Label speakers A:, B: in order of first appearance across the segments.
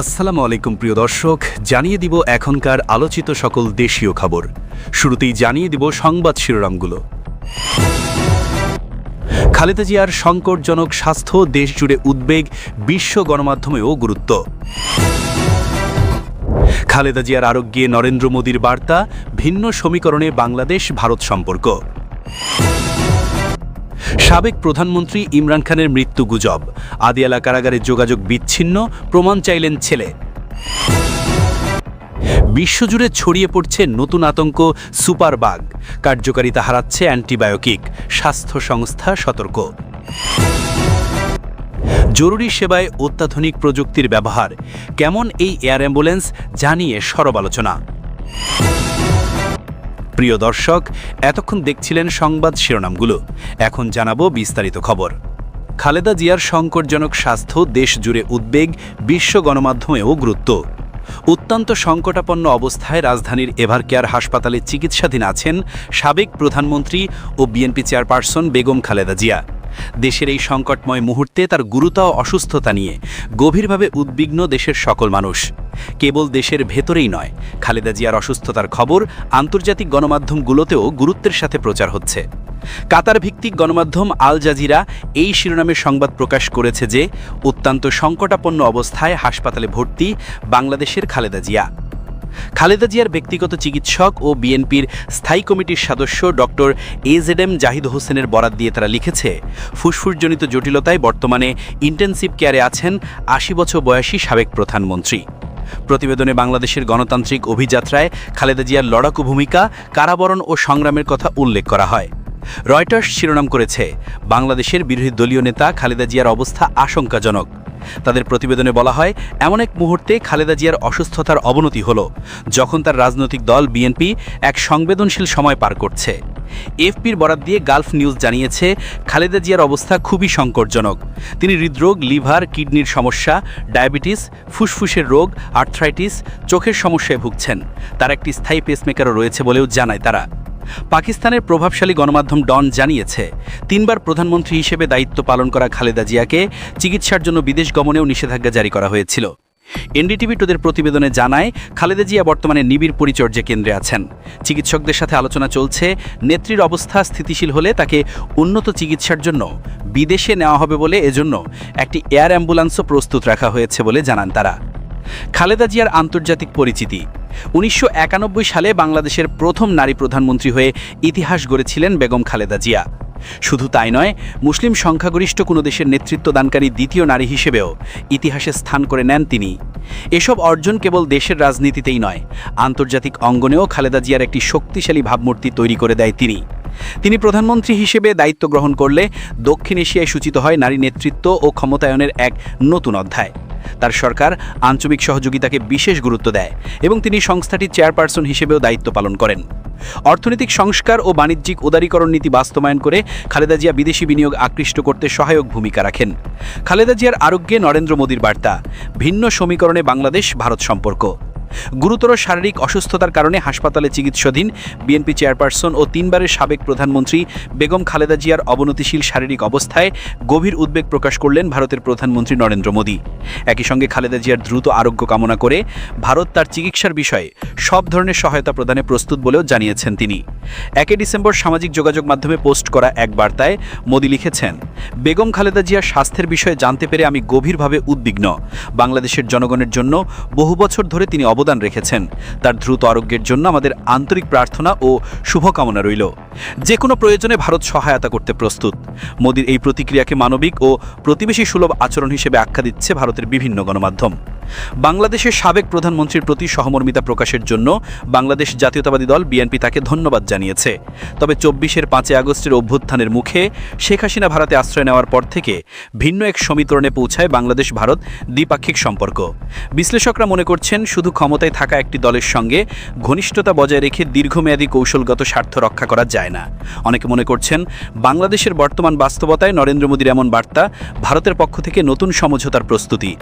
A: আসসালামু আলাইকুম, প্রিয় দর্শক। জানিয়ে দিব এখনকার আলোচিত সকল দেশীয় খবর। শুরুতেই জানিয়ে দিব সংবাদ শিরোনামগুলো। খালেদা জিয়ার সংকটজনক স্বাস্থ্য দেশ জুড়ে উদ্বেগ, বিশ্ব গণমাধ্যমেও গুরুত্ব। খালেদা জিয়ার আরোগ্যে নরেন্দ্র মোদীর বার্তা, ভিন্ন সমীকরণে বাংলাদেশ ভারত সম্পর্ক। সাবেক প্রধানমন্ত্রী ইমরান খানের মৃত্যু গুজব। আদিয়ালা কারাগারে যোগাযোগ বিচ্ছিন্ন, প্রমাণ চাইলেন ছেলে। বিশ্বজুড়ে ছড়িয়ে পড়ছে নতুন আতঙ্ক, সুপার সুপারবাগ কার্যকারিতা হারাচ্ছে অ্যান্টিবায়োটিক, স্বাস্থ্য সংস্থা সতর্ক। জরুরি সেবায় অত্যাধুনিক প্রযুক্তির ব্যবহার। কেমন এই এয়ার অ্যাম্বুলেন্স, জানিয়ে সরব আলোচনা। প্রিয় দর্শক, এতক্ষণ দেখছিলেন সংবাদ শিরোনামগুলো। এখন জানাব বিস্তারিত খবর। খালেদা জিয়ার সংকটজনক স্বাস্থ্য দেশ জুড়ে উদ্বেগ, বিশ্ব গণমাধ্যমেও গুরুত্ব। অত্যন্ত সংকটাপন্ন অবস্থায় রাজধানীর এভারকেয়ার হাসপাতালে চিকিৎসাধীন আছেন সাবেক প্রধানমন্ত্রী ও বিএনপি চেয়ারপারসন বেগম খালেদা জিয়া। দেশের এই সংকটময় মুহূর্তে তার গুরুতর অসুস্থতা নিয়ে গভীরভাবে উদ্বিগ্ন দেশের সকল মানুষ। কেবল দেশের ভেতরেই নয়, খালেদা জিয়ার অসুস্থতার খবর আন্তর্জাতিক গণমাধ্যমগুলোতেও গুরুত্বের সাথে প্রচার হচ্ছে। কাতার ভিত্তিক গণমাধ্যম আল জাজিরা এই শিরোনামে সংবাদ প্রকাশ করেছে যে, অত্যন্ত সংকটাপন্ন অবস্থায় হাসপাতালে ভর্তি বাংলাদেশের খালেদা জিয়া। খালেদা জিয়ার ব্যক্তিগত চিকিৎসক ও বিএনপির স্থায়ী কমিটির সদস্য ডক্টর এজেডএম জাহিদ হোসেনের বরাত দিয়ে তারা লিখেছে, ফুসফুসজনিত জটিলতায় বর্তমানে ইন্টেন্সিভ কেয়ারে আছেন আশি বছর বয়সী সাবেক প্রধানমন্ত্রী। প্রতিবেদনে বাংলাদেশের গণতান্ত্রিক অভিযাত্রায় খালেদা জিয়ার লড়াকু ভূমিকা, কারাবরণ ও সংগ্রামের কথা উল্লেখ করা হয়। রয়টার্স শিরোনাম করেছে বাংলাদেশের বিরোধী দলীয় নেতা খালেদা জিয়ার অবস্থা আশঙ্কাজনক। তাদের প্রতিবেদনে বলা হয়, এমন এক মুহূর্তে খালেদা জিয়ার অসুস্থতার অবনতি হল, যখন তার রাজনৈতিক দল বিএনপি এক সংবেদনশীল সময় পার করছে। এফপির বরাত দিয়ে গালফ নিউজ জানিয়েছে, খালেদা জিয়ার অবস্থা খুবই সংকটজনক। তিনি হৃদরোগ, লিভার, কিডনির সমস্যা, ডায়াবেটিস, ফুসফুসের রোগ, আর্থ্রাইটিস, চোখের সমস্যায় ভুগছেন। তার একটি স্থায়ী পেসমেকারও রয়েছে বলেও জানায় তারা। পাকিস্তানের প্রভাবশালী গণমাধ্যম ডন জানিয়েছে, তিনবার প্রধানমন্ত্রী হিসেবে দায়িত্ব পালন করা খালেদা জিয়াকে চিকিৎসার জন্য বিদেশ গমনেও নিষেধাজ্ঞা জারি করা হয়েছিল। এনডিটিভি টোদের প্রতিবেদনে জানায়, খালেদা জিয়া বর্তমানে নিবিড় পরিচর্যা কেন্দ্রে আছেন। চিকিৎসকদের সাথে আলোচনা চলছে, নেত্রীর অবস্থা স্থিতিশীল হলে তাকে উন্নত চিকিৎসার জন্য বিদেশে নেওয়া হবে বলে এজন্য একটি এয়ার অ্যাম্বুলেন্সও প্রস্তুত রাখা হয়েছে বলে জানান তারা। খালেদা জিয়ার আন্তর্জাতিক পরিচিতি উনিশশো একানব্বই সালে বাংলাদেশের প্রথম নারী প্রধানমন্ত্রী হয়ে ইতিহাস গড়েছিলেন বেগম খালেদা জিয়া। শুধু তাই নয়, মুসলিম সংখ্যাগরিষ্ঠ কোনো দেশের নেতৃত্ব দানকারী দ্বিতীয় নারী হিসেবেও ইতিহাসে স্থান করে নেন তিনি। এসব অর্জন কেবল দেশের রাজনীতিতেই নয়, আন্তর্জাতিক অঙ্গনেও খালেদা জিয়ার একটি শক্তিশালী ভাবমূর্তি তৈরি করে দেয় তিনি। তিনি প্রধানমন্ত্রী হিসেবে দায়িত্ব গ্রহণ করলে দক্ষিণ এশিয়ায় সূচিত হয় নারী নেতৃত্ব ও ক্ষমতায়নের এক নতুন অধ্যায়। তার সরকার আঞ্চলিক সহযোগিতাকে বিশেষ গুরুত্ব দেয় এবং তিনি সংস্থাটির চেয়ারপারসন হিসেবেও দায়িত্ব পালন করেন। অর্থনৈতিক সংস্কার ও বাণিজ্যিক উদারীকরণ নীতি বাস্তবায়ন করে খালেদা জিয়া বিদেশি বিনিয়োগ আকৃষ্ট করতে সহায়ক ভূমিকা রাখেন। খালেদা জিয়ার আরোগ্যে নরেন্দ্র মোদীর বার্তা, ভিন্ন সমীকরণে বাংলাদেশ, ভারত সম্পর্ক। গুরুতর শারীরিক অসুস্থতার কারণে হাসপাতালে চিকিৎসাধীন বিএনপি চেয়ারপারসন ও তিনবারের সাবেক প্রধানমন্ত্রী বেগম খালেদা জিয়ার অবনতিশীল শারীরিক অবস্থায় গভীর উদ্বেগ প্রকাশ করলেন ভারতের প্রধানমন্ত্রী নরেন্দ্র মোদী। একই সঙ্গে খালেদা জিয়ার দ্রুত আরোগ্য কামনা করে ভারত তার চিকিৎসার বিষয়ে সব ধরনের সহায়তা প্রদানে প্রস্তুত বলেও জানিয়েছেন তিনি। একে ডিসেম্বর সামাজিক যোগাযোগ মাধ্যমে পোস্ট করা এক বার্তায় মোদী লিখেছেন, বেগম খালেদা জিয়ার স্বাস্থ্যের বিষয়ে জানতে পেরে আমি গভীরভাবে উদ্বিগ্ন। বাংলাদেশের জনগণের জন্য বহু বছর ধরে তিনি অবদান রেখেছেন। তার দ্রুত আরোগ্যের জন্য আমাদের আন্তরিক প্রার্থনা ও শুভকামনা রইল। যে কোনো প্রয়োজনে ভারত সহায়তা করতে প্রস্তুত। মোদীর এই প্রতিক্রিয়াকে মানবিক ও প্রতিবেশী সুলভ আচরণ হিসেবে আখ্যা দিচ্ছে ভারতের বিভিন্ন গণমাধ্যম। বাংলাদেশের সাবেক প্রধানমন্ত্রীর প্রতি সহমর্মিতা প্রকাশের জন্য বাংলাদেশ জাতীয়তাবাদী দল বিএনপি তাকে ধন্যবাদ জানিয়েছে। তবে চব্বিশের পাঁচই আগস্টের অভ্যুত্থানের মুখে শেখ হাসিনা ভারতে আশ্রয় নেওয়ার পর থেকে ভিন্ন এক সমীকরণে পৌঁছায় বাংলাদেশ ভারত দ্বিপাক্ষিক সম্পর্ক। বিশ্লেষকরা মনে করছেন শুধু ক্ষমতায় থাকা একটি দলের সঙ্গে ঘনিষ্ঠতা বজায় রেখে দীর্ঘমেয়াদী কৌশলগত স্বার্থ রক্ষা করা যায় না। অনেকে মনে করছেন বাংলাদেশের বর্তমান বাস্তবতায় নরেন্দ্র মোদীর এমন বার্তা ভারতের পক্ষ থেকে নতুন সমঝোতার প্রস্তুতি।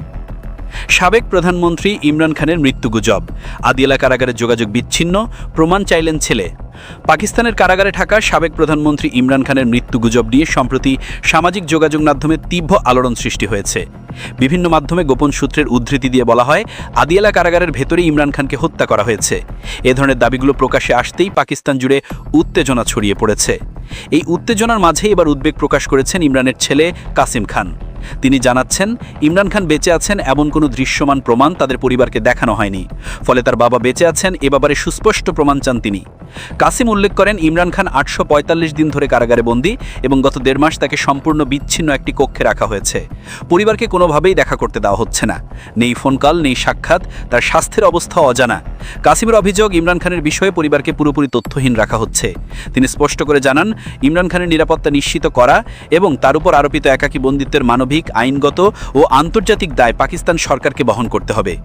A: সাবেক প্রধানমন্ত্রী ইমরান খানের মৃত্যু গুজব। আদিয়ালা কারাগারে যোগাযোগ বিচ্ছিন্ন, প্রমাণ চাইলেন ছেলে। পাকিস্তানের কারাগারে থাকা সাবেক প্রধানমন্ত্রী ইমরান খানের মৃত্যু গুজব নিয়ে সম্প্রতি সামাজিক যোগাযোগ মাধ্যমে তীব্র আলোড়ন সৃষ্টি হয়েছে। বিভিন্ন মাধ্যমে গোপন সূত্রের উদ্ধৃতি দিয়ে বলা হয় আদিয়ালা কারাগারের ভেতরে ইমরান খানকে হত্যা করা হয়েছে। এ ধরনের দাবিগুলো প্রকাশে আসতেই পাকিস্তান জুড়ে উত্তেজনা ছড়িয়ে পড়েছে। এই উত্তেজনার মাঝে এবার উদ্বেগ প্রকাশ করেছেন ইমরানের ছেলে কাসিম খান। তিনি জানাচ্ছেন, ইমরান খান বেঁচে আছেন এমন কোনো দৃশ্যমান প্রমাণ তাদের পরিবারকে দেখানো হয়নি। ফলে তার বাবা বেঁচে আছেন এ ব্যাপারে সুস্পষ্ট প্রমাণ চান তিনি। কাসিম উল্লেখ করেন, ইমরান খান আটশো পঁয়তাল্লিশ দিন ধরে কারাগারে বন্দী এবং গত দেড় মাস তাকে সম্পূর্ণ বিচ্ছিন্ন একটি কক্ষে রাখা হয়েছে। পরিবারকে কোনোভাবেই দেখা করতে দেওয়া হচ্ছে না। নেই ফোন কল, নেই সাক্ষাৎ, তার স্বাস্থ্যের অবস্থা অজানা। কাসিমের অভিযোগ, ইমরান খানের বিষয়ে পরিবারকে পুরোপুরি তথ্যহীন রাখা হচ্ছে। তিনি স্পষ্ট করে জানান, ইমরান খানের নিরাপত্তা নিশ্চিত করা এবং তার উপর আরোপিত একাকী বন্দিত্বের মানবিক, আইনগত ও আন্তর্জাতিক দায় পাকিস্তান সরকারকে বহন করতে হবে।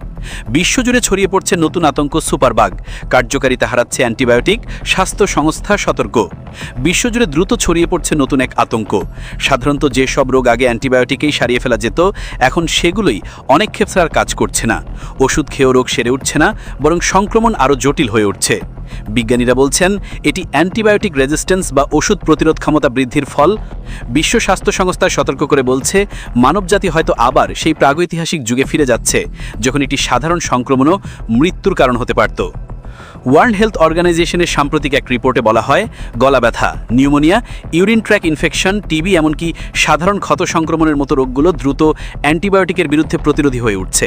A: বিশ্বজুড়ে ছড়িয়ে পড়ছে নতুন আতঙ্ক সুপারবাগ। কার্যকারিতা হারাচ্ছে অ্যান্টিবায়োটিক স্বাস্থ্য সংস্থা সতর্ক। বিশ্বজুড়ে দ্রুত ছড়িয়ে পড়ছে নতুন এক আতঙ্ক। সাধারণত যেসব রোগ আগে অ্যান্টিবায়োটিকেই সারিয়ে ফেলা যেত, এখন সেগুলোই অনেক ক্ষেত্রে আর কাজ করছে না। ওষুধ খেয়েও রোগ সেরে উঠছে না, বরং সংক্রমণ আরও জটিল হয়ে উঠছে। বিজ্ঞানীরা বলছেন, এটি অ্যান্টিবায়োটিক রেজিস্ট্যান্স বা ওষুধ প্রতিরোধ ক্ষমতা বৃদ্ধির ফল। বিশ্ব স্বাস্থ্য সংস্থা সতর্ক করে বলছে, মানবজাতি হয়তো আবার সেই প্রাগৈতিহাসিক যুগে ফিরে যাচ্ছে, যখন এটি সাধারণ সংক্রমণও মৃত্যুর কারণ হতে পারত। ওয়ার্ল্ড হেলথ অর্গানাইজেশনের সাম্প্রতিক এক রিপোর্টে বলা হয়, গলা ব্যথা, pneumonia, urine tract infection, TB এমনকি সাধারণ ক্ষত সংক্রমণের মতো রোগগুলো দ্রুত অ্যান্টিবায়োটিকের বিরুদ্ধে প্রতিরোধী হয়ে উঠছে।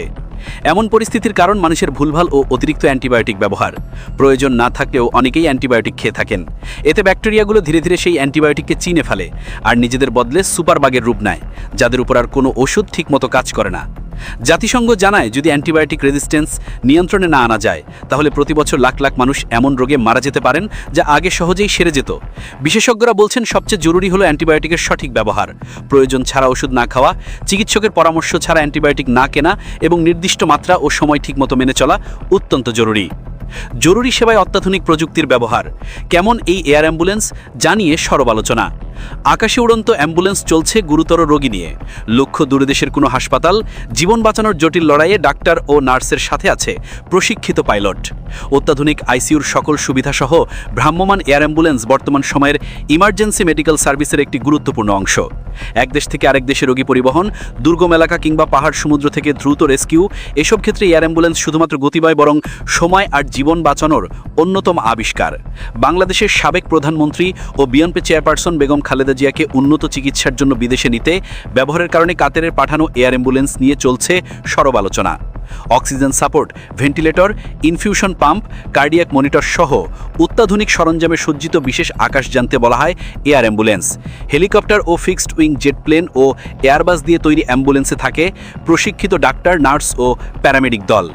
A: এমন পরিস্থিতির কারণ মানুষের ভুলভাল ও অতিরিক্ত অ্যান্টিবায়োটিক ব্যবহার। প্রয়োজন না থাকলেও অনেকেই অ্যান্টিবায়োটিক খেয়ে থাকেন। এতে ব্যাকটেরিয়াগুলো ধীরে ধীরে সেই অ্যান্টিবায়োটিককে চিনে ফেলে আর নিজেদের বদলে সুপারবাগের রূপ নেয়, যাদের উপর আর কোনো ওষুধ ঠিকমতো কাজ করে না। জাতিসংঘ জানায়, যদি অ্যান্টিবায়োটিক রেজিস্ট্যান্স নিয়ন্ত্রণে না আনা যায়, তাহলে প্রতি বছর লাখ লাখ মানুষ এমন রোগে মারা যেতে পারেন যা আগে সহজেই সেরে যেত। বিশেষজ্ঞরা বলছেন সবচেয়ে জরুরি হলো অ্যান্টিবায়োটিকের সঠিক ব্যবহার। প্রয়োজন ছাড়া ওষুধ না খাওয়া, চিকিৎসকের পরামর্শ ছাড়া অ্যান্টিবায়োটিক না কেনা এবং নির্দিষ্ট মাত্রা ও সময় ঠিকমতো মেনে চলা অত্যন্ত জরুরি। জরুরি সেবায় অত্যাধুনিক প্রযুক্তির ব্যবহার। কেমন এই এয়ার অ্যাম্বুলেন্স জানিয়ে সরব আলোচনা। আকাশে উড়ন্ত অ্যাম্বুলেন্স চলছে গুরুতর রোগী নিয়ে। লক্ষ্য দূরদেশের কোনো হাসপাতাল, জীবন বাঁচানোর জটিল লড়াইয়ে ডাক্তার ও নার্সের সাথে আছে প্রশিক্ষিত পাইলট। অত্যাধুনিক আইসিইউর সকল সুবিধাসহ ভ্রাম্যমান এয়ার অ্যাম্বুলেন্স বর্তমান সময়ের ইমার্জেন্সি মেডিকেল সার্ভিসের একটি গুরুত্বপূর্ণ অংশ। এক দেশ থেকে আরেক দেশে রোগী পরিবহন, দুর্গম এলাকা কিংবা পাহাড় সমুদ্র থেকে দ্রুত রেস্কিউ, এসব ক্ষেত্রে এয়ার অ্যাম্বুলেন্স শুধুমাত্র গতিবায় বরং সময় আর জীবন বাঁচানোর অন্যতম আবিষ্কার। বাংলাদেশের সাবেক প্রধানমন্ত্রী ও বিএনপি চেয়ারপারসন বেগম খালেদা জিয়াকে উন্নত চিকিৎসার জন্য বিদেশে নিতে, ব্যবহারের কারণে কাতারের পাঠানো এয়ার অ্যাম্বুলেন্স নিয়ে চলছে সরব আলোচনা। Oxygen support, ventilator, infusion pump, cardiac monitor সহ অত্যাধুনিক সরঞ্জামে সজ্জিত বিশেষ আকাশ জানতে বলা হয় এয়ার অ্যাম্বুলেন্স। হেলিকপ্টার ও ফিক্সড উইং জেট প্লেন ও এয়ারবাস দিয়ে তৈরি অ্যাম্বুলেন্সে থাকে প্রশিক্ষিত ডাক্তার, নার্স ও প্যারামেডিক দল।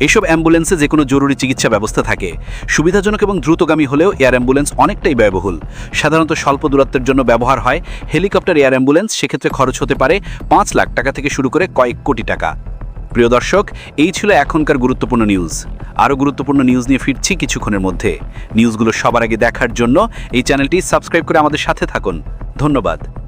A: এসব অ্যাম্বুলেন্সে যে কোনো জরুরি চিকিৎসা ব্যবস্থা থাকে। সুবিধাজনক এবং দ্রুতগামী হলেও এয়ার অ্যাম্বুলেন্স অনেকটাই ব্যয়বহুল। সাধারণত স্বল্প দূরত্বের জন্য ব্যবহার হয়। হেলিকপ্টার এয়ার অ্যাম্বুলেন্স সেক্ষেত্রে খরচ হতে পারে পাঁচ লাখ টাকা থেকে শুরু করে কয়েক কোটি টাকা। প্রিয় দর্শক, এই ছিল এখনকার গুরুত্বপূর্ণ নিউজ। আরও গুরুত্বপূর্ণ নিউজ নিয়ে ফিরছি কিছুক্ষণের মধ্যে। নিউজগুলো সবার আগে দেখার জন্য এই চ্যানেলটি সাবস্ক্রাইব করে আমাদের সাথে থাকুন। ধন্যবাদ।